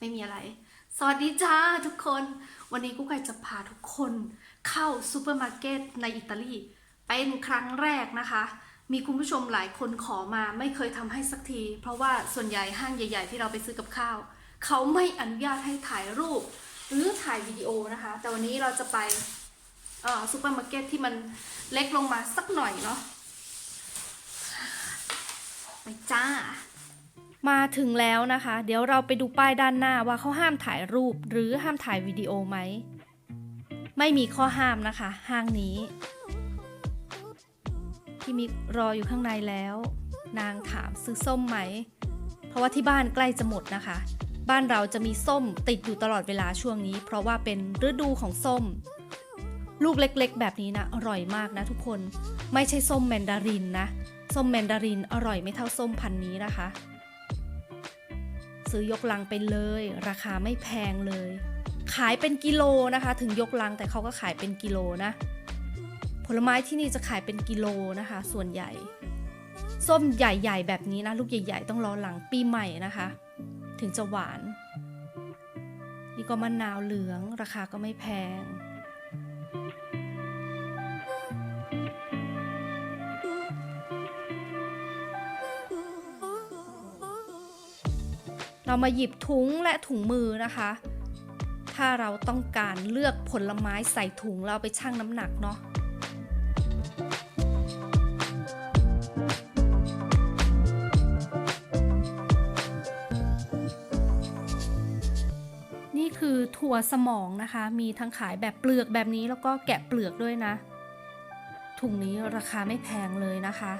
ไม่มีอะไร สวัสดีจ้าทุกคน วันนี้กุ๊กไก่จะพาทุกคนเข้าซูเปอร์มาร์เก็ตในอิตาลี เป็นครั้งแรกนะคะ มีคุณผู้ชมหลายคนขอมาไม่เคยทำให้สักที เพราะว่าส่วนใหญ่ห้างใหญ่ ๆ ที่เราไปซื้อกับข้าว เขาไม่อนุญาตให้ถ่ายรูป หรือถ่ายวิดีโอนะคะ แต่วันนี้เราจะไปซูเปอร์มาร์เก็ตที่มันเล็กลงมาสักหน่อยเนาะไปจ้า มาถึงแล้วนะคะ เดี๋ยวเราไปดูป้ายด้านหน้าว่าเขาห้ามถ่ายรูปหรือห้ามถ่ายวิดีโอไหม ไม่มีข้อห้ามนะคะ ห้างนี้ ที่มีรออยู่ข้างในแล้ว นางถามซื้อส้มไหม เพราะว่าที่บ้านใกล้จะหมดนะคะ บ้านเราจะมีส้มติดอยู่ตลอดเวลาช่วงนี้ เพราะว่าเป็นฤดูของส้ม ลูกเล็กๆ แบบนี้นะอร่อยมากนะทุกคน ไม่ใช่ส้มแมนดารินนะ ส้มแมนดารินอร่อยไม่เท่าส้มพันนี้นะคะ ซื้อยกลังไปเลย ราคาไม่แพงเลย ขายเป็นกิโลนะคะ ถึงยกลังแต่เขาก็ขายเป็นกิโลนะ ผลไม้ที่นี่จะขายเป็นกิโลนะคะ ส่วนใหญ่ ส้มใหญ่ๆ แบบนี้นะ ลูกใหญ่ ๆ ต้องรอหลังปีใหม่นะคะ ถึงจะหวาน นี่ก็มะนาวเหลือง ราคาก็ไม่แพง เรามาหยิบถุงและถุงมือนะคะ ถ้าเราต้องการเลือกผลไม้ใส่ถุงเราไปชั่งน้ำหนักเนาะนี่คือถั่วสมองนะคะ มีทั้งขายแบบเปลือกแบบนี้แล้วก็แกะเปลือกด้วยนะ ถุงนี้ราคาไม่แพงเลยนะคะ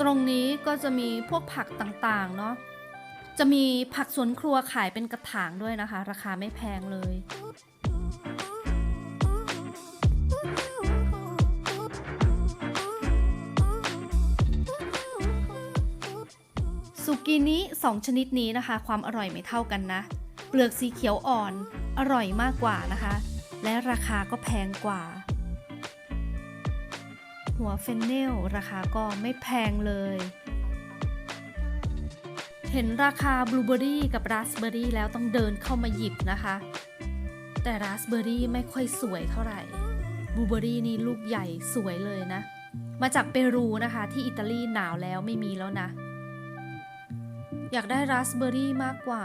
ตรงนี้ก็จะมีพวกผักต่างๆเนาะจะมีผักสวนครัวขายเป็นกระถางด้วยนะคะ ราคาไม่แพงเลย สุกินิสองชนิดนี้นะคะ ความอร่อยไม่เท่ากันนะ เปลือกสีเขียวอ่อนอร่อยมากกว่านะคะ และราคาก็แพงกว่า หัวเฟนเนลราคาก็ไม่แพงเลย เห็นราคาบลูเบอรี่กับราสเบอรี่แล้วต้องเดินเข้ามาหยิบนะคะ แต่ราสเบอรี่ไม่ค่อยสวยเท่าไหร่บลูเบอรี่นี่ลูกใหญ่สวยเลยนะ มาจากเปรูนะคะ ที่อิตาลีหนาวแล้วไม่มีแล้วนะ อยากได้ราสเบอรี่มากกว่า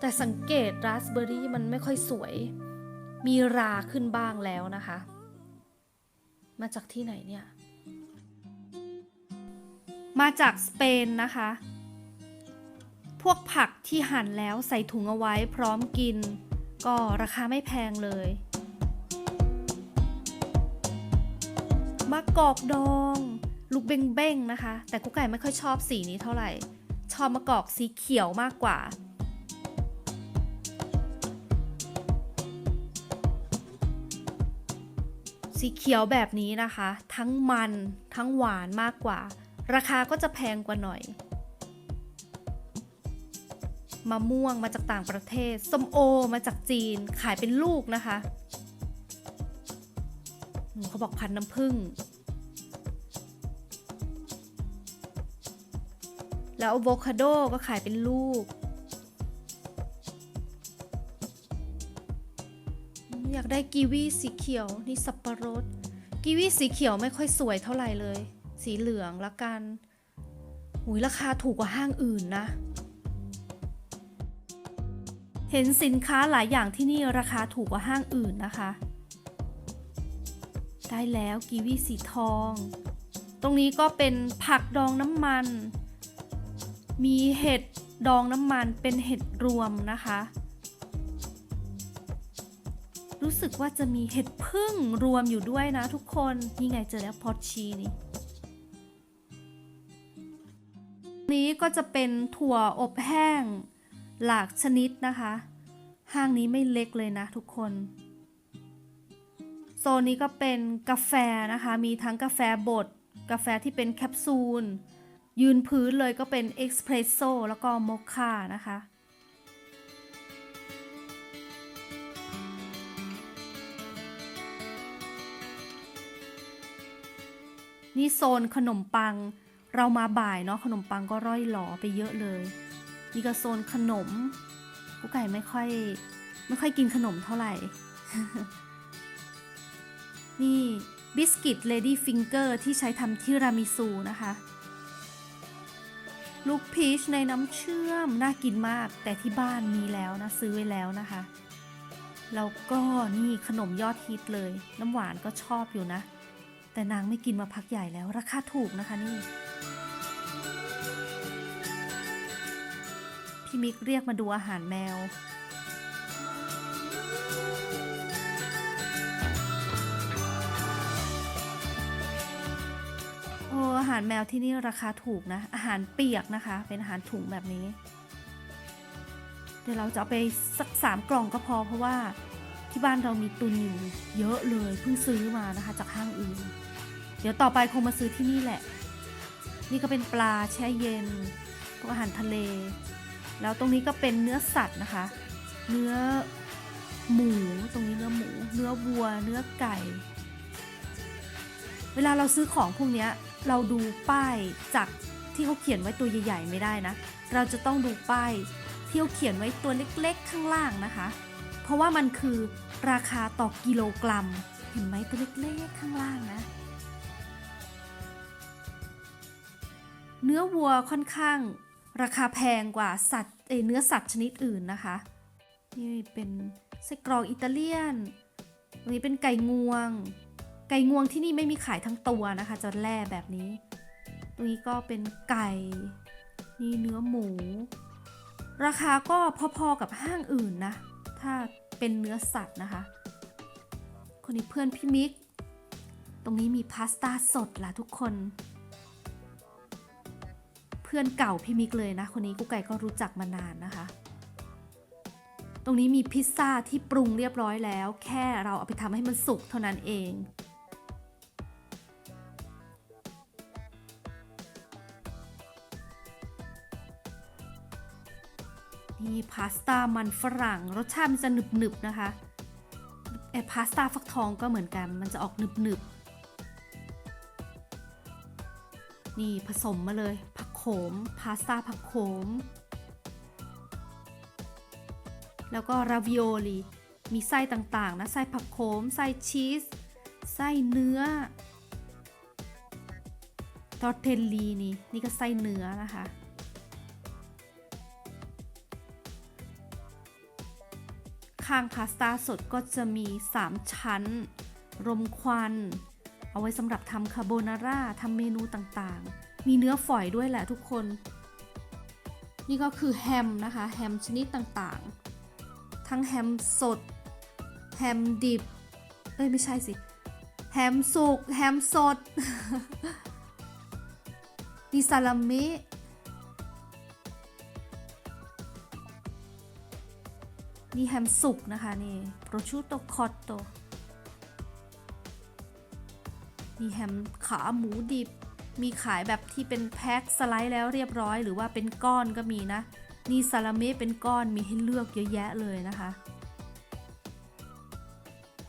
แต่สังเกตราสเบอรี่มันไม่ค่อยสวย มีราขึ้นบ้างแล้วนะคะ มาจากที่ไหนเนี่ย มาจากสเปนนะคะ พวกผักที่หั่นแล้วใส่ถุงเอาไว้พร้อมกิน ก็ราคาไม่แพงเลยมะกอกดอง ลูกเบ้งๆนะคะ แต่กุ๊กไก่ไม่ค่อยชอบสีนี้เท่าไหร่ ชอบมะกอกสีเขียวมากกว่า สีเขียวแบบนี้นะคะ ทั้งมันทั้งหวานมากกว่า ราคาก็จะแพงกว่าหน่อยมะม่วงมาจากต่างประเทศส้มโอมาจากจีนขายเป็นลูกนะคะเขาบอกพันน้ำผึ้งแล้วอะโวคาโดก็ขายเป็นลูก อยากได้กีวีสีเขียวนี่สับปะรด กีวีสีเขียวไม่ค่อยสวยเท่าไหร่เลย สีเหลืองละกันหุยราคาถูกกว่าห้างอื่นนะ เห็นสินค้าหลายอย่างที่นี่ราคาถูกกว่าห้างอื่นนะคะ ได้แล้วกีวีสีทอง ตรงนี้ก็เป็นผักดองน้ำมัน มีเห็ดดองน้ำมันเป็นเห็ดรวมนะคะ รู้สึกว่าจะมีเห็ดพึ่งรวมอยู่ด้วยนะทุกคนนี่ไงเจอแล้วพอชีนี่นี้ก็จะเป็นถั่วอบแห้งหลากชนิดนะคะ ห้างนี้ไม่เล็กเลยนะทุกคน โซนนี้ก็เป็นกาแฟนะคะ มีทั้งกาแฟบด กาแฟที่เป็นแคปซูล ยืนพื้นเลยก็เป็นเอ็กซ์เพรสโซแล้วก็โมคานะคะ นี่โซนขนมปัง เรามาบ่ายเนาะขนมปังก็ร่อยหลอไปเยอะเลย นี่ก็โซนขนมกุ๊กไก่ไม่ค่อย ไม่ค่อยกินขนมเท่าไหร่ นี่บิสกิตเลดี้ฟิงเกอร์ที่ใช้ทำที่รามิซูนะคะ ลูกพีชในน้ำเชื่อม น่ากินมากแต่ที่บ้านมีแล้วนะ ซื้อไว้แล้วนะคะ แล้วก็นี่ขนมยอดฮิตเลย น้ำหวานก็ชอบอยู่นะ แต่นางไม่กินมาพักใหญ่แล้ว ราคาถูกนะคะนี่ พี่มิกเรียกมาดูอาหารแมว โอ้อาหารแมวที่นี่ราคาถูกนะ อาหารเปียกนะคะ เป็นอาหารถุงแบบนี้ เดี๋ยวเราจะเอาไปสักสามกล่องก็พอเพราะว่า ที่บ้านเรามีตุนอยู่เยอะเลยเพิ่งซื้อมานะคะ จากห้างอื่น เดี๋ยวต่อไปคงมาซื้อที่นี่แหละ นี่ก็เป็นปลาแช่เย็นพวกอาหารทะเล แล้วตรงนี้ก็เป็นเนื้อสัตว์นะคะ เนื้อหมูตรงนี้เนื้อหมู เนื้อวัว เนื้อไก่ เวลาเราซื้อของพวกนี้เราดูป้ายจากที่เขาเขียนไว้ตัวใหญ่ๆไม่ได้นะ เราจะต้องดูป้ายที่เขาเขียนไว้ตัวเล็กๆข้างล่างนะคะ เพราะว่ามันคือราคาต่อกิโลกรัม เห็นไหมตัวเล็กๆข้างล่างนะ เนื้อวัวค่อนข้างราคาแพงกว่าสัตว์เเนื้อสัตว์ชนิดอื่นนะคะนี่เป็นไส้กรอกอิตาเลียนตรงนี้เป็นไก่งวง ไก่งวงที่นี่ไม่มีขายทั้งตัวนะคะจะแล่แบบนี้ ตรงนี้ก็เป็นไก่นี่เนื้อหมู ราคาก็พอๆกับห้างอื่นนะ ถ้าเป็นเนื้อสัตว์นะคะ คนนี้เพื่อนพี่มิก ตรงนี้มีพาสต้าสดล่ะทุกคน เพื่อนเก่าพี่มิกเลยนะ คนนี้กุ๊กไก่ก็รู้จักมานานนะคะ ตรงนี้มีพิซซ่าที่ปรุงเรียบร้อยแล้ว แค่เราเอาไปทำให้มันสุกเท่านั้นเอง นี่พาสต้ามันฝรั่งรสชาติมันจะหนึบๆนะคะไอพาสต้าฟักทองก็เหมือนกัน มันจะออกหนึบๆนี่ผสมมาเลย ผักโขม พาสต้าผักโขม แล้วก็ราวิโอลีมีไส้ต่างๆนะไส้ผักโขม ไส้ชีส ไส้เนื้อ ตอร์เทลลีนี่ นี่ก็ไส้เนื้อนะคะ ข้างพาสต้าสดก็จะมี 3 ชั้น รมควัน เอาไว้สำหรับทำคาโบนาร่าทำเมนูต่างๆ มีเนื้อฝอยด้วยแหละทุกคน นี่ก็คือแฮมนะคะ แฮมชนิดต่างๆ ทั้งแฮมสด แฮมดิบ เอ้ยไม่ใช่สิ แฮมสุก แฮมสด มีซาลามิ นี่แฮมสุกนะคะนี่ prosciutto cotto มีแฮมขาหมูดิบ มีขายแบบที่เป็นแพ็คสไลด์แล้วเรียบร้อย หรือว่าเป็นก้อนก็มีนะ นี่ซาลามิเป็นก้อนมีให้เลือกเยอะแยะเลยนะคะ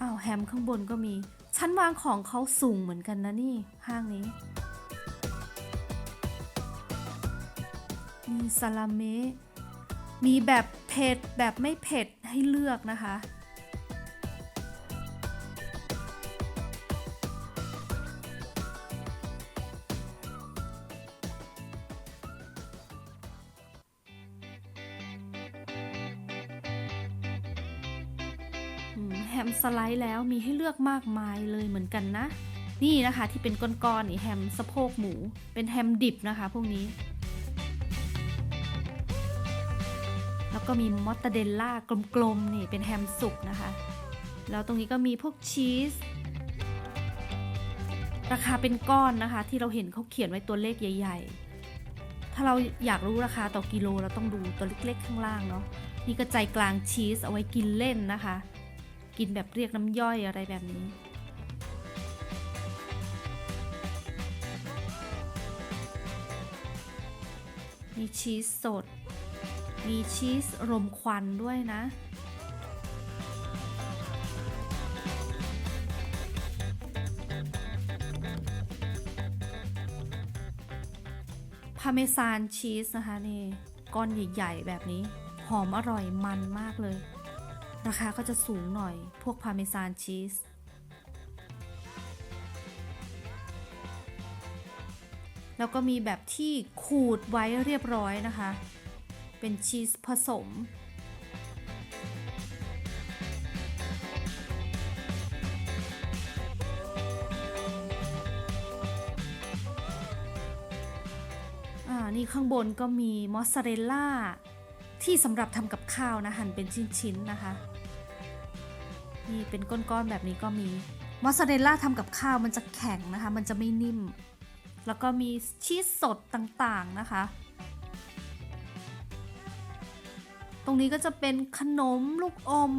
อ้าวแฮมข้างบนก็มี ชั้นวางของเขาสูงเหมือนกันนะนี่ห้างนี้ มีซาลามิ มีแบบเผ็ดแบบไม่เผ็ดให้เลือกนะคะ แฮมสไลด์แล้วมีให้เลือกมากมายเลยเหมือนกันนะ นี่นะคะที่เป็นก้อนๆนี่แฮมสะโพกหมู เป็นแฮมดิบนะคะพวกนี้ แล้วก็มีมอตตาเดลล่ากลมๆนี่เป็นแฮมสุกนะคะ แล้วตรงนี้ก็มีพวกชีสราคาเป็นก้อนนะคะ ที่เราเห็นเขาเขียนไว้ตัวเลขใหญ่ ๆ ถ้าเราอยากรู้ราคาต่อกิโลเราต้องดูตัวเล็กๆ ข้างล่างเนาะนี่ก็ใจกลางชีสเอาไว้กินเล่นนะคะ กินแบบเรียกน้ำย่อยอะไรแบบนี้มีชีสสด มีชีสรมควันด้วยนะ พาเมซานชีสนะคะนี่ก้อนใหญ่ๆแบบนี้ หอมอร่อยมันมากเลย ราคาก็จะสูงหน่อย พวกพาเมซานชีสแล้วก็มีแบบที่ขูดไว้เรียบร้อยนะคะ เป็นชีสผสม อ่า นี่ข้างบนก็มีมอสซาเรลล่า ที่สำหรับทำกับข้าวนะ หั่นเป็นชิ้นๆนะคะ นี่เป็นก้อนๆแบบนี้ก็มี มอสซาเรลล่าทำกับข้าวมันจะแข็งนะคะ มันจะไม่นิ่ม แล้วก็มีชีสสดต่างๆนะคะ ตรงนี้ก็จะเป็นขนมลูกอม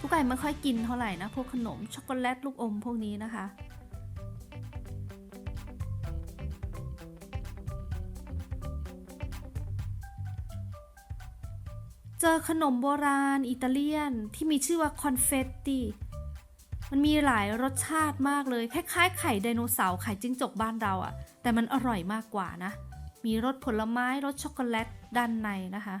ลูกไก่ไม่ค่อยกินเท่าไหร่นะ พวกขนมช็อกโกแลตลูกอมพวกนี้นะคะ เจอขนมโบราณอิตาเลียนที่มีชื่อว่าคอนเฟตติมันมีหลายรสชาติมากเลย คล้ายๆ ไข่ไดโนเสาร์ไข่จิ้งจกบ้านเราอะแต่มันอร่อยมากกว่านะ มีรสผลไม้รสช็อกโกแลตด้านในนะคะ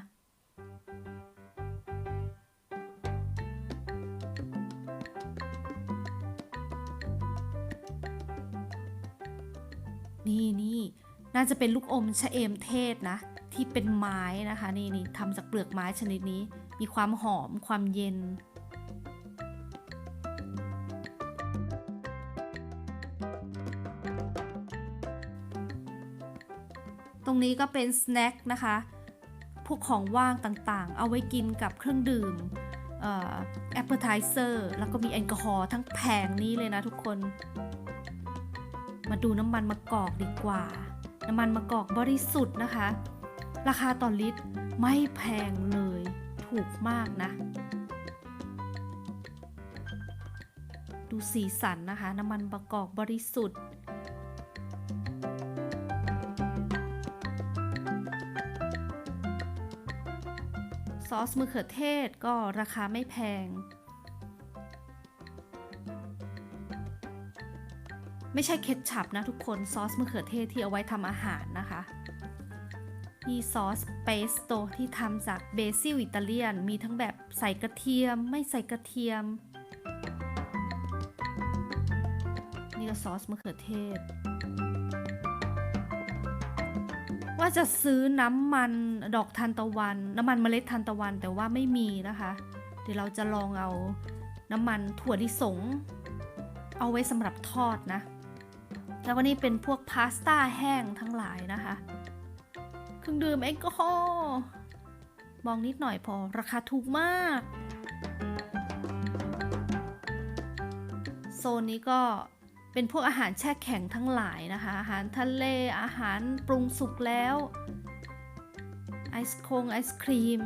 นี่นี่น่าจะเป็นลูกอมชะเอมเทศนะ ที่เป็นไม้นะคะ นี่นี่ทำจากเปลือกไม้ชนิดนี้ มีความหอมความเย็น ตรงนี้ก็เป็นสแน็คนะคะ พวกของว่างต่างๆ เอาไว้กินกับเครื่องดื่มแอปเปอร์ไทเซอร์แล้วก็มีแอลกอฮอล์ทั้งแผงนี้เลยนะทุกคน มาดูน้ำมันมะกอกดีกว่า น้ำมันมะกอกบริสุทธิ์นะคะ ราคาต่อลิตรไม่แพงเลย ถูกมากนะ ดูสีสันนะคะ น้ำมันมะกอกบริสุทธิ์ซอสมะเขือเทศก็ราคาไม่แพง ไม่ใช่เคทชัพนะทุกคนซอสมะเขือเทศที่เอาไว้ทำอาหารนะคะมีซอสเปสโตที่ทำจากเบซิลอิตาเลียน มีทั้งแบบใส่กระเทียม ไม่ใส่กระเทียม นี่ก็ซอสมะเขือเทศ ว่าจะซื้อน้ำมันดอกทานตะวัน น้ำมันเมล็ดทานตะวันแต่ว่าไม่มีนะคะ เดี๋ยวเราจะลองเอาน้ำมันถั่วลิสง เอาไว้สำหรับทอดนะ แล้วก็นี่เป็นพวกพาสต้าแห้งทั้งหลายนะคะ เครื่องดื่มแอลกอฮอล์มองนิดหน่อยพอราคาถูกมาก โซนนี้ก็เป็นพวกอาหารแช่แข็งทั้งหลายนะคะ อาหารทะเลอาหารปรุงสุกแล้วไอศคงไอศครีม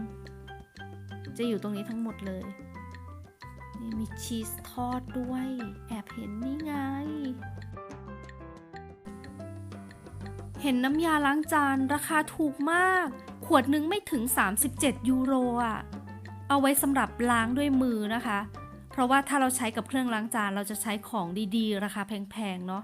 จะอยู่ตรงนี้ทั้งหมดเลยนี่มีชีสทอดด้วย แอบเห็นนี่ไง เห็นน้ำยาล้างจานราคาถูกมาก ขวดหนึ่งไม่ถึง 37 ยูโรอะ เอาไว้สำหรับล้างด้วยมือนะคะ เพราะว่าถ้าเราใช้กับเครื่องล้างจานเราจะใช้ของดีๆ ราคาแพงๆ เนาะ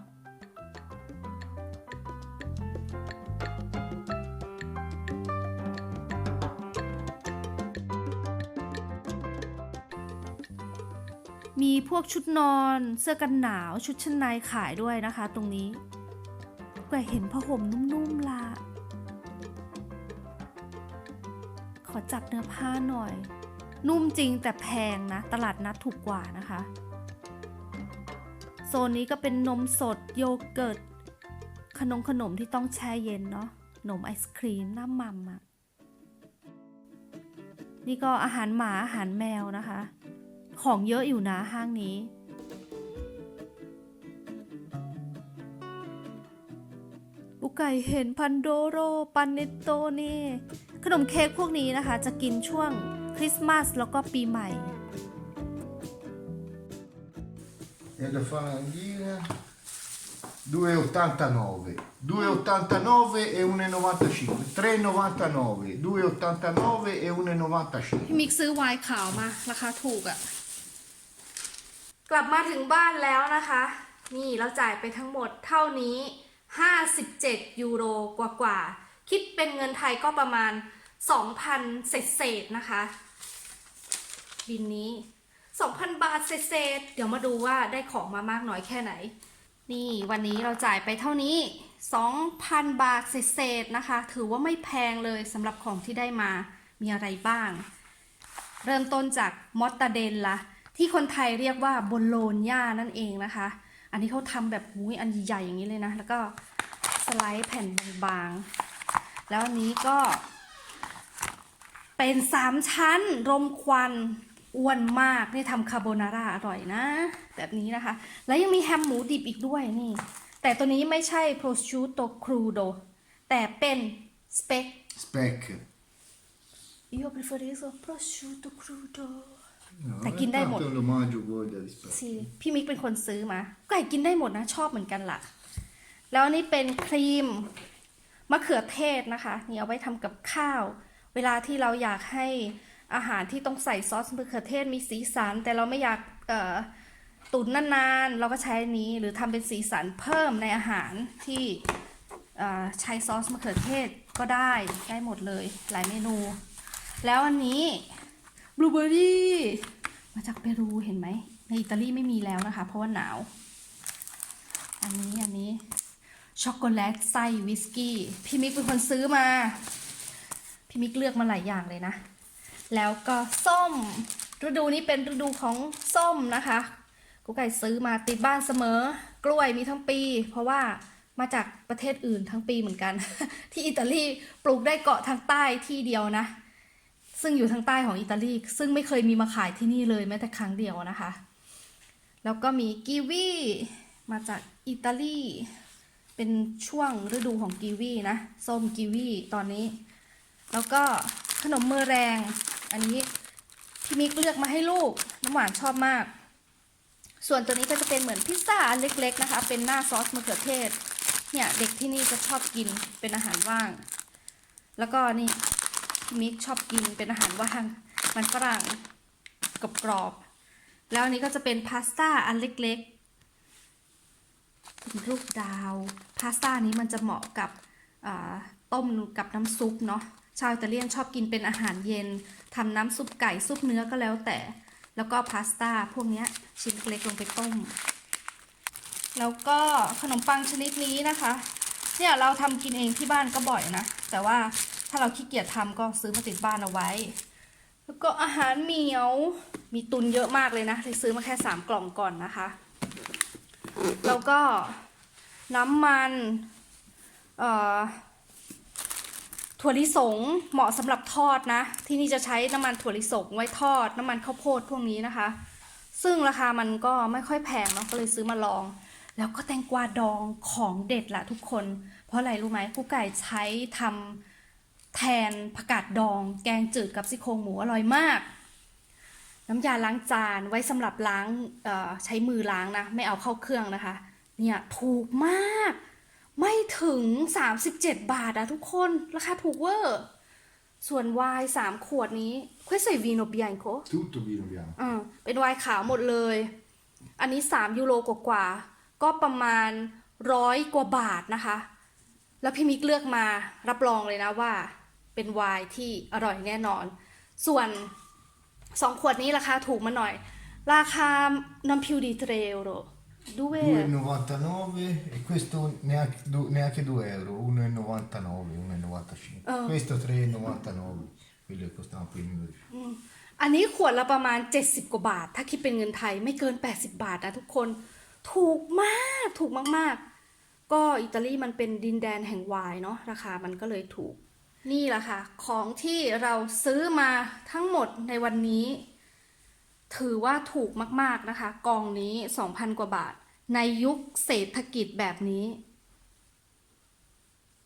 มีพวกชุดนอน เสื้อกันหนาว ชุดชั้นในขายด้วยนะคะตรงนี้ แกเห็นผ้าห่มนุ่มๆล่ะ ขอจับเนื้อผ้าหน่อย นุ่มจริงแต่แพงนะ ตลาดนัดถูกกว่านะคะ โซนนี้ก็เป็นนมสดโยเกิร์ต ขนมขนมที่ต้องแช่เย็นเนาะขนมไอศครีมน้ำมัมอะนี่ก็อาหารหมาอาหารแมวนะคะ ของเยอะอยู่นะห้างนี้ ไก่เห็นพันโดโรปันเนตโตนี่ขนมเค้กพวกนี้นะคะ จะกินช่วงคริสต์มาสแล้วก็ปีใหม่ e le falanghine 2,89 2,89 e 1,95 3,99 2,89 e 1,95พี่มิกซื้อไวน์ขาวมา ราคาถูกอะ่ะ กลับมาถึงบ้านแล้วนะคะ นี่เราจ่ายไปทั้งหมดเท่านี้ 57 ยูโรกว่าๆคิดเป็นเงินไทยก็ประมาณ 2,000 เศษๆนะคะ บินนี้ 2,000 บาทเศษๆเดี๋ยวมาดูว่าได้ของมามากน้อยแค่ไหน นี่วันนี้เราจ่ายไปเท่านี้ 2,000 บาทเศษๆนะคะ ถือว่าไม่แพงเลยสำหรับของที่ได้มามีอะไรบ้าง เริ่มต้นจากมอตตาเดลละที่คนไทยเรียกว่าโบโลญญานั่นเองนะคะ อันนี้เขาทำแบบหูยอันใหญ่ๆอย่างนี้เลยนะ แล้วก็สไลด์แผ่นบางๆ แล้วอันนี้ก็ เป็นสามชั้นรมควันอ้วนมาก นี่ทำคาโบนาร่าอร่อยนะ แบบนี้นะคะ แล้วยังมีแฮมหมูดิบอีกด้วยนี่ แต่ตัวนี้ไม่ใช่ prosciutto crudo แต่เป็นสเปก Speck. io preferisco prosciutto crudo No, Da è chi dai tanto mo- lo mangio voi degli speck. สิพี่มิกเป็นคนซื้อมาไก่กินได้หมดนะ ชอบเหมือนกันล่ะ แล้วอันนี่เป็นครีมมะเขือเทศนะคะนี่เอาไว้ทำกับข้าว เวลาที่เราอยากให้อาหารที่ต้องใส่ซอสมะเขือเทศมีสีสัน แต่เราไม่อยากเอ่อตุ๋นนานๆ เราก็ใช้อันนี้หรือทำเป็นสีสันเพิ่มในอาหารที่เอ่อใช้ซอสมะเขือเทศก็ได้ได้หมดเลยหลายเมนู แล้วอันนี้ บลูเบอร์รี่มาจากเปรูเห็นไหม ในอิตาลีไม่มีแล้วนะคะ เพราะว่าหนาว อันนี้อันนี้ช็อกโกแลตไส้วิสกี้พี่มิกเป็นคนซื้อมา พี่มิกเลือกมาหลายอย่างเลยนะ แล้วก็ส้ม ฤดูนี้เป็นฤดูของส้มนะคะกูไก่ซื้อมาติดบ้านเสมอ กล้วยมีทั้งปี เพราะว่ามาจากประเทศอื่นทั้งปีเหมือนกัน ที่อิตาลีปลูกได้เกาะทางใต้ที่เดียวนะ ซึ่งอยู่ทางใต้ของอิตาลี ซึ่งไม่เคยมีมาขายที่นี่เลยแม้แต่ครั้งเดียวนะคะ แล้วก็มีกีวีมาจากอิตาลี เป็นช่วงฤดูของกีวีนะ ส้มกีวีตอนนี้ แล้วก็ขนมมือแรง อันนี้พี่มิกเลือกมาให้ลูก น้ำหวานชอบมาก ส่วนตัวนี้ก็จะเป็นเหมือนพิซซ่าอันเล็กๆนะคะ เป็นหน้าซอสมะเขือเทศ เนี่ยเด็กที่นี่จะชอบกินเป็นอาหารว่าง แล้วก็นี่ มิกชอบกินเป็นอาหารว่างมันฝรั่งกับกรอบ แล้วอันนี้ก็จะเป็นพาสต้าอันเล็กๆเป็นรูปดาว พาสต้านี้มันจะเหมาะกับต้มกับน้ำซุปเนาะ ชาวอิตาเลียนชอบกินเป็นอาหารเย็นทำน้ำซุปไก่ซุปเนื้อก็แล้วแต่ แล้วก็พาสต้าพวกนี้ชิ้นเล็กลงไปต้ม แล้วก็ขนมปังชนิดนี้นะคะ เนี่ยเราทำกินเองที่บ้านก็บ่อยนะ แต่ว่า ถ้าเราขี้เกียจทำก็ซื้อมาติดบ้านเอาไว้ แล้วก็อาหารเหมียวมีตุนเยอะมากเลยนะเลยซื้อมาแค่สามกล่องก่อนนะคะ แล้วก็น้ำมันเอ่อถั่วลิสงเหมาะสำหรับทอดนะ ที่นี่จะใช้น้ำมันถั่วลิสงไว้ทอด น้ำมันข้าวโพดพวกนี้นะคะ ซึ่งราคามันก็ไม่ค่อยแพงเนาะก็เลยซื้อมาลอง แล้วก็แตงกวาดองของเด็ดละทุกคน เพราะอะไรรู้ไหมผู้ไก่ใช้ทำ แทนผักกาดดอง แกงจืดกับซี่โครงหมูอร่อยมาก น้ำยาล้างจานไว้สำหรับล้างเอ่อใช้มือล้างนะ ไม่เอาเข้าเครื่องนะคะ เนี่ยถูกมาก ไม่ถึง 37 บาทอะทุกคนราคาถูกเวอร์ส่วนไวน์3ขวดนี้ questo è vino bianco Tutto vino bianco. อ่าเป็นไวน์ขาวหมดเลย อันนี้3ยูโรกว่าๆก็ประมาณร้อยกว่าบาทนะคะ แล้วพี่มิกเลือกมารับรองเลยนะว่า เป็นไวน์ที่อร่อยแน่นอน ส่วน 2 ขวดนี้ราคาถูกมาหน่อย ราคาน้ำพิวดีเทรโรด้วย2,99 e questo neanche, du- neanche 2 euro, 1,99, 1,95. Oh. Questo 3,99, quello che costava più di อันนี้ขวดละประมาณ 70 กว่าบาท ถ้าคิดเป็นเงินไทยไม่เกิน 80 บาทนะทุกคน ถูกมาก ถูกมาก ๆ ก็อิตาลีมันเป็นดินแดนแห่งไวน์เนาะ ราคามันก็เลยถูก นี่แหละค่ะ ของที่เราซื้อมาทั้งหมดในวันนี้ ถือว่าถูกมาก ๆ นะคะ กองนี้ 2,000 กว่าบาท ในยุคเศรษฐกิจแบบนี้